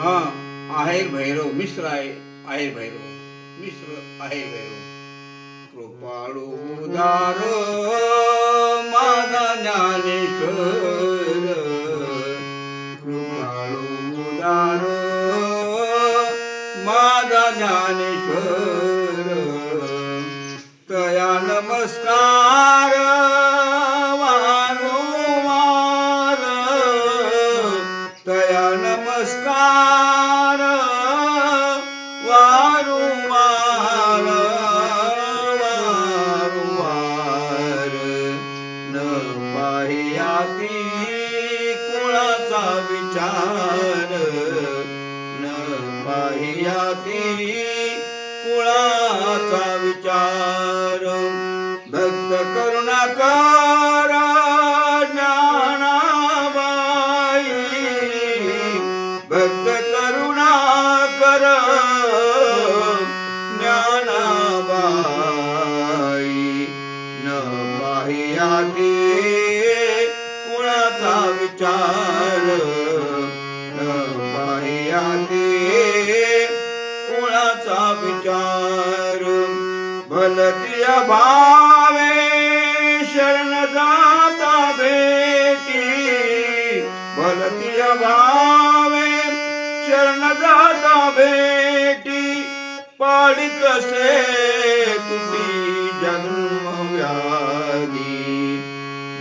हा आहेर भैरव मिश्र आहे आहेर भैरव मिश्र आहेर भैरव. कृपाळू उदार माझा ज्ञानेश्वर. कृपाळू उदार माझा ज्ञानेश्वर. विचार न पाहियाती कुळाचा विचार. भक्त करुणाकार ज्ञानाबाई भक्त करुणाकर ज्ञानाबाई न पाहियाती कुणाचा विचार. न पाहियाती. कुणाचा विचार भलतिया भावे शरण जाता भेटी. भलतिया भावे शरण जाता भेटी. पाडित से तुम्ही जन्म व्याधी.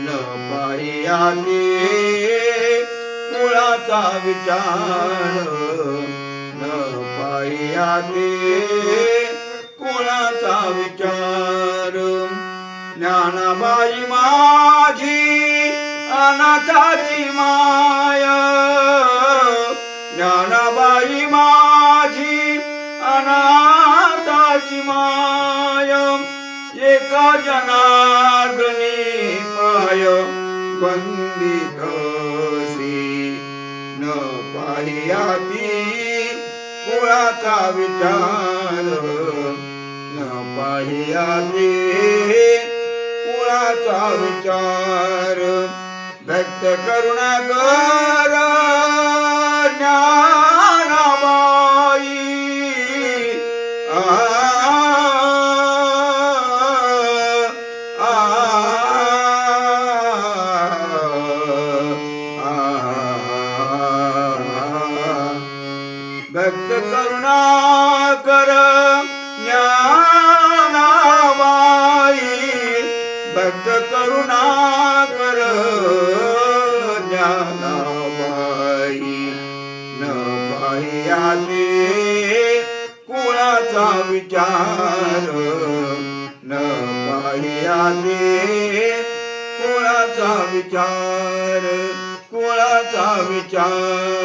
न पाहियाते. त्याचा विचार न पाहियाते कोणाचा विचार? ज्ञानाबाई माझी अनाथाची माय. ज्ञानाबाई माझी अनाथाची माय. एका जनार्दनी पाय बंदितसी न पाहियाती कुळाचा विचार. न पाहियाती कुळाचा विचार. भक्त करुणाकर ज्ञान भक्त करुणाकर ज्ञानाबाई भक्त करुणाकर ज्ञानाबाई न पाहियाते कुणाचा विचार न पाहियाते कुणाचा विचार कुणाचा विचार.